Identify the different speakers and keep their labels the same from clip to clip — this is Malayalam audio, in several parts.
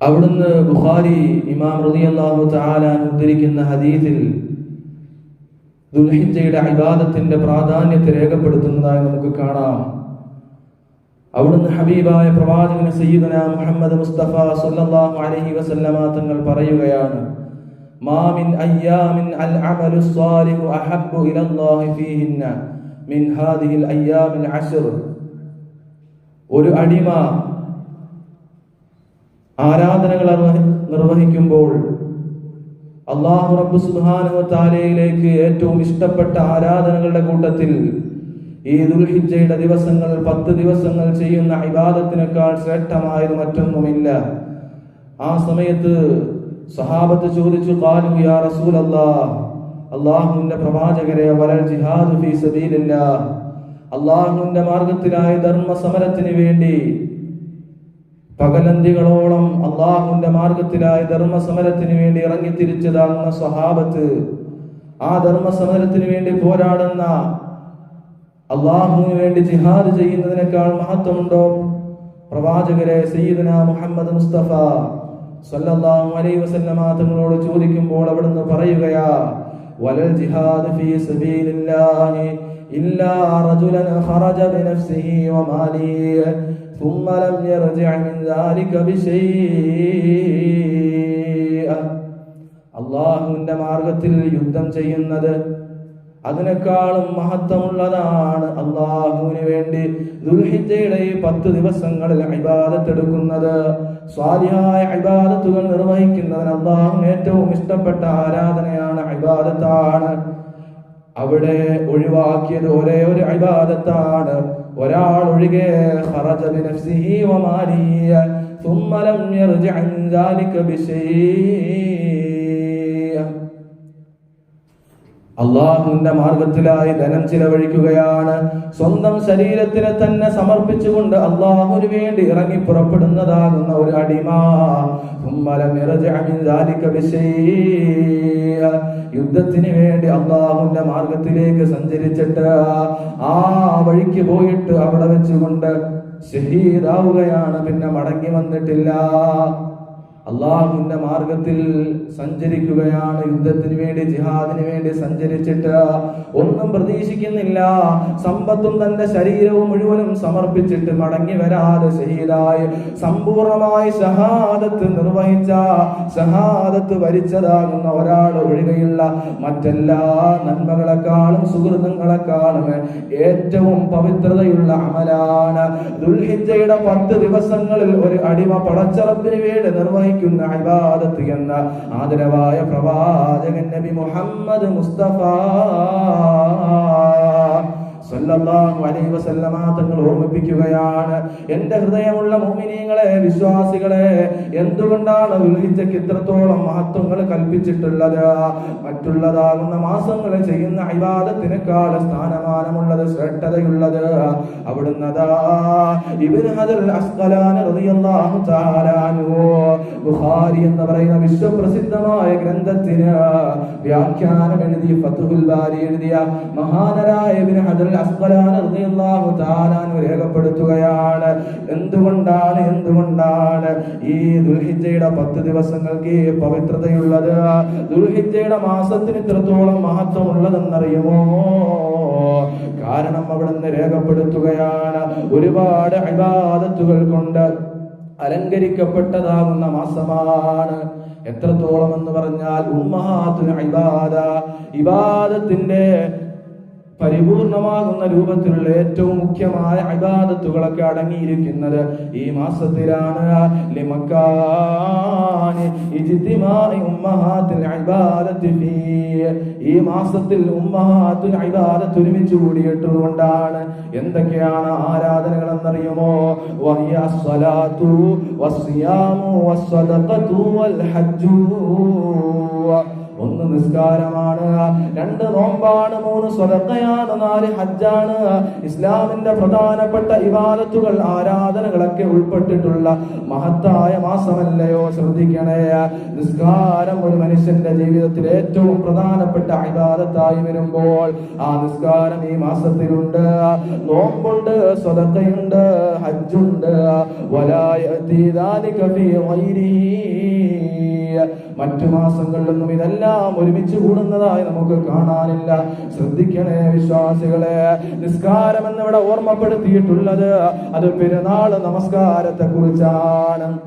Speaker 1: അവിടുന്ന് ബുഖാരി ഇമാം റളിയല്ലാഹു തആല ഉദ്ധരിക്കുന്ന ഹദീസിൽ ദുൽഹിജയുടെ ഇബാദത്തിന്റെ പ്രാധാന്യത്തെ രേഖപ്പെടുത്തുന്നതായി നമുക്ക് കാണാം. അവിടുന്ന് ഹബീബായ പ്രവാചകൻ സയ്യിദന മുഹമ്മദ് മുസ്തഫ സല്ലല്ലാഹു അലൈഹി വസല്ലമ തങ്ങൾ പറയുകയാണ് മാ മിൻ അയ്യാമിൻ അൽ അമലു സ്വാലിഹു അഹബ്ബു ഇലല്ലാഹി ഫീഹിന്ന മിൻ ഹാദിഹിൽ അയ്യാമിൽ അശ്ർ. ഒരു അടിമ ആരാധനകൾ നിർവഹിക്കുമ്പോൾ അള്ളാഹു റബ്ബു സുബ്ഹാനഹു താലയിലേക്ക് ഏറ്റവും ഇഷ്ടപ്പെട്ട ആരാധനകളുടെ കൂട്ടത്തിൽ ഈ ദുൽഹിജ്ജയുടെ ദിവസങ്ങൾ പത്ത് ദിവസങ്ങൾ ചെയ്യുന്ന ഇബാദത്തിനേക്കാൾ ശ്രേഷ്ഠമായത് മറ്റൊന്നുമില്ല. ആ സമയത്ത് സഹാബത്ത് ചോദിച്ചു ഖാലു യാ റസൂലല്ലാഹ് അള്ളാഹുവിന്റെ പ്രവാചകരെ വലൽ ജിഹാദു ഫീ സബീലില്ലാഹ് അള്ളാഹുവിന്റെ മാർഗത്തിലായ ധർമ്മ സമരത്തിന് വേണ്ടി പകലന്തികളോളം അള്ളാഹുവിന്റെ മാർഗത്തിലായ ധർമ്മസമരത്തിന് വേണ്ടി ഇറങ്ങി തിരിച്ചതാകുന്ന സ്വഹാബത്ത് ആ ധർമ്മസമരത്തിന് വേണ്ടി പോരാടുന്ന അള്ളാഹുവിന് വേണ്ടി ജിഹാദ് ചെയ്യുന്നതിനേക്കാൾ മഹത്വമുണ്ടോ? പ്രവാചകരെ സയ്യിദന മുഹമ്മദ് മുസ്തഫ സല്ലല്ലാഹു അലൈഹി വസല്ലമ തങ്ങളോട് ചോദിക്കുമ്പോൾ അവിടുന്ന് പറയുകയാ വലൽ ജിഹാദ് ഫീ സബീലില്ലാഹി ഇല്ലാ റജുലൻ ഖറജ ബിനഫ്സിഹി വമാലിഹി ثم لم يرجع من ذلك بشيء അള്ളാഹുവിന്റെ മാർഗത്തിൽ യുദ്ധം ചെയ്യുന്നത് അതിനേക്കാളും മഹത്വമുള്ളതാണ് അള്ളാഹുവിന് വേണ്ടി ദുൽഹിജയുടെ ഈ പത്ത് ദിവസങ്ങളിൽ ഇബാദത്തെടുക്കുന്നത് സ്വാലിഹായ ഇബാദത്തുകൾ നിർവഹിക്കുന്നതിന് അള്ളാഹു ഏറ്റവും ഇഷ്ടപ്പെട്ട ആരാധനയാണ് ഇബാദത്താണ് അവിടെ ഒഴിവാക്കിയത് ഒരേ ഒരു ഇബാദത്താണ് ഒരാൾ ഒഴികെ ഖറജ ബിനഫ്സിഹി വമാലിയ ثم لم يرجع من ذلك بشيء അള്ളാഹുവിന്റെ മാർഗത്തിലായി ധനം ചിലവഴിക്കുകയാണ്. സ്വന്തം ശരീരത്തിനെ തന്നെ സമർപ്പിച്ചുകൊണ്ട് അള്ളാഹുവിന് വേണ്ടി ഇറങ്ങി പുറപ്പെടുന്നതാകുന്ന ഒരു അടിമ. യുദ്ധത്തിന് വേണ്ടി അള്ളാഹുവിന്റെ മാർഗത്തിലേക്ക് സഞ്ചരിച്ചിട്ട് ആ വഴിക്ക് പോയിട്ട് അവിടെ വെച്ചുകൊണ്ട് ഷഹീദാവുകയാണ്. പിന്നെ മടങ്ങി വന്നിട്ടില്ല. അള്ളാഹുവിന്റെ മാർഗത്തിൽ സഞ്ചരിക്കുകയാണ് യുദ്ധത്തിന് വേണ്ടി ജിഹാദിന് വേണ്ടി സഞ്ചരിച്ചിട്ട് ഒന്നും പ്രതീക്ഷിക്കുന്നില്ല. സമ്പത്തും തന്റെ ശരീരവും മുഴുവനും സമർപ്പിച്ചിട്ട് മടങ്ങി വരാതെ ശഹീദായി സമ്പൂർണമായി ഷഹാദത്ത് നിർവഹിച്ച ഷഹാദത്ത് വരിച്ചതാകുന്ന ഒരാൾ ഒഴികെയുള്ള മറ്റെല്ലാ നന്മകളെക്കാളും സുഹൃത്തുക്കളെക്കാളും ഏറ്റവും പവിത്രതയുള്ള അമലാണ്. ദുൽഹിജയുടെ പത്ത് ദിവസങ്ങളിൽ ഒരു അടിമ പടച്ചറപ്പിന് വേണ്ടി നിർവഹിക്കുന്ന ഇബാദത്ത് എന്ന ആദരവായ പ്രവാചകൻ നബി മുഹമ്മദ് മുസ്തഫ. സല്ലല്ലാഹു അലൈഹി വസല്ലമ തങ്ങൾ ഓർമ്മിപ്പിക്കുകയാണ്. എന്റെ ഹൃദയമുള്ള മുഅ്മിനീങ്ങളെ വിശ്വാസികളെ എന്തുകൊണ്ടാണ് ദുൽഹിജ്ജയ്ക്ക് ഇത്രത്തോളം മഹത്വങ്ങൾ കൽപ്പിച്ചിട്ടുള്ളത്? മറ്റുള്ളതാകുന്ന മാസങ്ങൾ ചെയ്യുന്ന അഭിവാദത്തിനേക്കാൾ സ്ഥാനമാനമുള്ളത് ശ്രേഷ്ഠതയുള്ളത് അവിടുന്ന് എന്ന് പറയുന്ന വിശ്വപ്രസിദ്ധമായ ഗ്രന്ഥത്തിന് വ്യാഖ്യാനം എഴുതി ഫതുഹുൽ ബാരി എഴുതിയ മഹാനരായ ഇബ്നു ഹജർ രേഖപ്പെടുത്തുകയാണ്. എന്തുകൊണ്ടാണ് എന്തുകൊണ്ടാണ് ഈ ദുൽഹിജ്ജയുടെ പത്ത് ദിവസങ്ങൾക്ക് പവിത്രതയുള്ളത്? ദുൽഹിജ്ജയുടെ മാസത്തിന് ഇത്രത്തോളം മഹത്വമുള്ളതെന്നറിയുമോ? കാരണം അവിടുന്ന് രേഖപ്പെടുത്തുകയാണ്. ഒരുപാട് അഭിവാദത്തുകൾ കൊണ്ട് അലങ്കരിക്കപ്പെട്ടതാകുന്ന മാസമാണ്. എത്രത്തോളം എന്ന് പറഞ്ഞാൽ ഉമ്മഹാത്തുൽ ഇബാദ. ഇബാദത്തിന്റെ പരിപൂർണമാകുന്ന രൂപത്തിലുള്ള ഏറ്റവും മുഖ്യമായ ഇബാദത്തുകളൊക്കെ അടങ്ങിയിരിക്കുന്നത് ഈ മാസത്തിലാണ്. ഈ മാസത്തിൽ ഉമ്മഹാത്തുൽ ഇബാദത്ത് ഒരുമിച്ച് കൂടിയിട്ടുള്ളതുകൊണ്ടാണ് എന്തൊക്കെയാണ് ആരാധനകൾ എന്നറിയുമോ? വസ്സദഖത്തു വൽ ഹജ്ജു. ഒന്ന് നിസ്കാരമാണ് രണ്ട് നോമ്പാണ് മൂന്ന് സ്വതക്കയാണ് നാല് ഹജ്ജാണ്. ഇസ്ലാമിന്റെ പ്രധാനപ്പെട്ട ഇവാദത്തുകൾ ആരാധനകളൊക്കെ ഉൾപ്പെട്ടിട്ടുള്ള മഹത്തായ മാസമല്ലയോ? ശ്രദ്ധിക്കണേ. നിസ്കാരം ഒരു മനുഷ്യന്റെ ജീവിതത്തിൽ ഏറ്റവും പ്രധാനപ്പെട്ട അഭിബാധത്തായി വരുമ്പോൾ ആ നിസ്കാരം ഈ മാസത്തിലുണ്ട്. നോമ്പുണ്ട് സ്വതക്കയുണ്ട് ഹജ്ജുണ്ട്. വലായ തീരാനി കവി വൈരീ മറ്റു മാസങ്ങളിലൊന്നും ഇതെല്ലാം ഒരുമിച്ച് കൂടുന്നതായി നമുക്ക് കാണാനില്ല. ശ്രദ്ധിക്കണേ വിശ്വാസികളെ. നിസ്കാരം എന്നിവിടെ ഓർമ്മപ്പെടുത്തിയിട്ടുള്ളത് അത് പെരുന്നാൾ നമസ്കാരത്തെ കുറിച്ചാണ്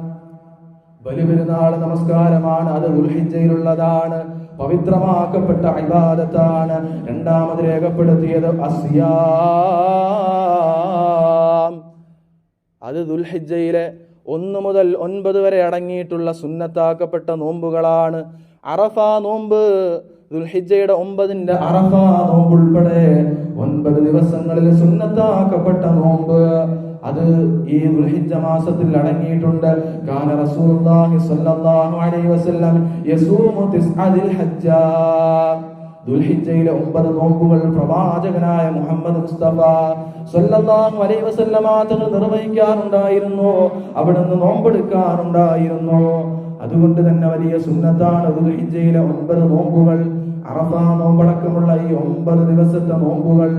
Speaker 1: ബലിപെരുന്നാൾ നമസ്കാരമാണ്. അത് ദുൽഹിജയിലുള്ളതാണ് പവിത്രമാക്കപ്പെട്ട അഭിവാദത്താണ് രണ്ടാമത് രേഖപ്പെടുത്തിയത് അസിയാം. അത് ദുൽഹിജയിലെ ഒന്ന് മുതൽ ഒൻപത് വരെ അടങ്ങിയിട്ടുള്ള സുന്നത്താക്കപ്പെട്ട നോമ്പുകളാണ്. അറഫ നോമ്പ് ദുൽഹിജയുടെ ഒമ്പതിന്റെ അറഫ നോമ്പ് ഉൾപ്പെടെ ഒൻപത് ദിവസങ്ങളിൽ സുന്നത്താക്കപ്പെട്ട നോമ്പ്. അത് ഈ ദുൽഹിജ മാസത്തിൽ അടങ്ങിയിട്ടുണ്ട്. കാന റസൂലുള്ളാഹി സ്വല്ലല്ലാഹു അലൈഹി വസല്ലം യസൂമു തിസ്അദിൽ ഹജ്ജ ദുൽഹിജ്ജയിലെ ഒമ്പത് നോമ്പുകൾ പ്രവാചകനായ മുഹമ്മദ് മുസ്തഫ സ്വല്ലല്ലാഹു അലൈഹി വസല്ലമ തങ്ങൾ നിർവഹിക്കാറുണ്ടായിരുന്നു. അവിടുന്ന് നോമ്പെടുക്കാറുണ്ടായിരുന്നു. അതുകൊണ്ട് തന്നെ വലിയ സുന്നത്താണ് ദുൽഹിജ്ജയിലെ ഒമ്പത് നോമ്പുകൾ. അറഫാ നോമ്പടക്കമുള്ള ഈ ഒമ്പത് ദിവസത്തെ നോമ്പുകൾ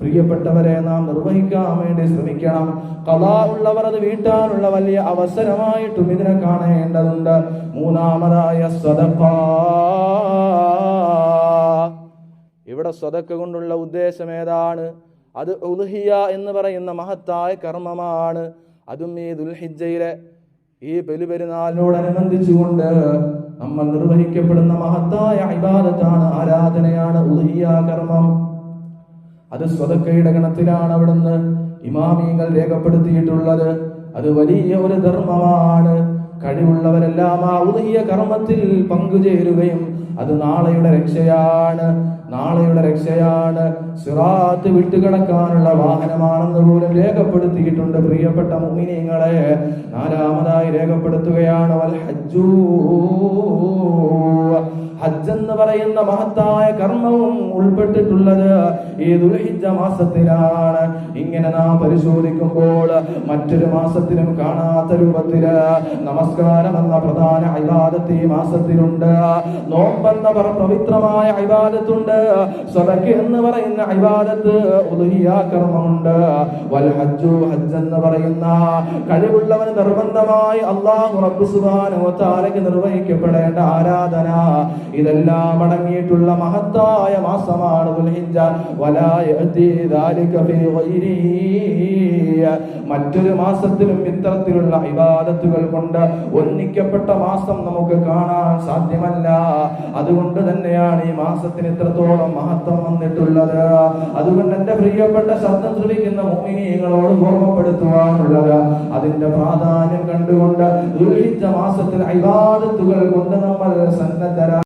Speaker 1: പ്രിയപ്പെട്ടവരെ നാം നിർവഹിക്കാൻ വേണ്ടി ശ്രമിക്കണം. കഥാ ഉള്ളവർ അത് വീട്ടാനുള്ള വലിയ അവസരമായിട്ടും ഇതിനെ കാണേണ്ടതുണ്ട്. മൂന്നാമതായ സദഖ. ഇവിടെ സ്വതക്ക കൊണ്ടുള്ള ഉദ്ദേശം ഏതാണ്? അത് ഉൽഹിയ എന്ന് പറയുന്ന മഹത്തായ കർമ്മമാണ്. അതും ഈ ദുൽഹിജയിലെ ഈ ബലിപെരുന്നാളിനോടനുബന്ധിച്ചുകൊണ്ട് നമ്മൾ നിർവഹിക്കപ്പെടുന്ന മഹത്തായ ഇബാദത്താണ് ആരാധനയാണ് ഉൽഹിയ കർമ്മം. അത് സ്വതക്കയുടെ ഗണത്തിലാണ് അവിടുന്ന് ഇമാമിങ്ങൾ രേഖപ്പെടുത്തിയിട്ടുള്ളത്. അത് വലിയ ഒരു ധർമ്മമാണ്. കഴിവുള്ളവരെല്ലാം ആ ഉദയ കർമ്മത്തിൽ പങ്കുചേരുകയും അത് നാളെയുടെ രക്ഷയാണ്. നാളെയുടെ രക്ഷയാണ്. സിറാത്ത് വിട്ടുകിടക്കാനുള്ള വാഹനമാണെന്ന് പോലും രേഖപ്പെടുത്തിയിട്ടുണ്ട് പ്രിയപ്പെട്ട മുമിനിയങ്ങളെ നാലാമതായി രേഖപ്പെടുത്തുകയാണ് വൽ ഹജ്ജൂ. ഹജ്ജ് എന്ന് പറയുന്ന മഹത്തായ കർമ്മവും ഉൾപ്പെട്ടിട്ടുള്ളത് ഈ ദുൽഹിജ്ജ മാസത്തിലാണ്. ഇങ്ങനെ നാം പരിശോധിക്കുമ്പോൾ മറ്റൊരു മാസത്തിലും കാണാത്ത രൂപത്തിൽ നമസ്കാരം എന്ന പ്രധാന അഭിവാദത്ത് ഈ മാസത്തിലുണ്ട്. നോമ്പെന്ന പവിത്രമായ അഭിവാദത്തുണ്ട് സ്വതക്ക് എന്ന് പറയുന്ന അഭിവാദത്ത് കർമ്മമുണ്ട്. വൽ ഹജ്ജു ഹജ്ജ് എന്ന് പറയുന്ന കഴിവുള്ളവന് നിർബന്ധമായി അള്ളാഹു റബ്ബ് വ തആലയ്ക്ക് നിർവഹിക്കപ്പെടേണ്ട ആരാധന ഇതെല്ലാം അടങ്ങിയിട്ടുള്ള മഹത്തായ മാസമാണ് മറ്റൊരു മാസത്തിലും ഇത്തരത്തിലുള്ള ഇബാദത്തുകൾ കൊണ്ട് ഒന്നിക്കപ്പെട്ട മാസം നമുക്ക് കാണാൻ സാധ്യമല്ല. അതുകൊണ്ട് തന്നെയാണ് ഈ മാസത്തിന് ഇത്രത്തോളം മഹത്വം വന്നിട്ടുള്ളത്. അതുകൊണ്ട് എന്റെ പ്രിയപ്പെട്ട ശബ്ദം ശ്രമിക്കുന്ന മോഹിനിയങ്ങളോട് ഓർമ്മപ്പെടുത്തുവാനുള്ളത്. അതിന്റെ പ്രാധാന്യം കണ്ടുകൊണ്ട് ദുരിച്ച മാസത്തിൽ ഇബാദത്തുകൾ കൊണ്ട് നമ്മൾ സന്നദ്ധരാ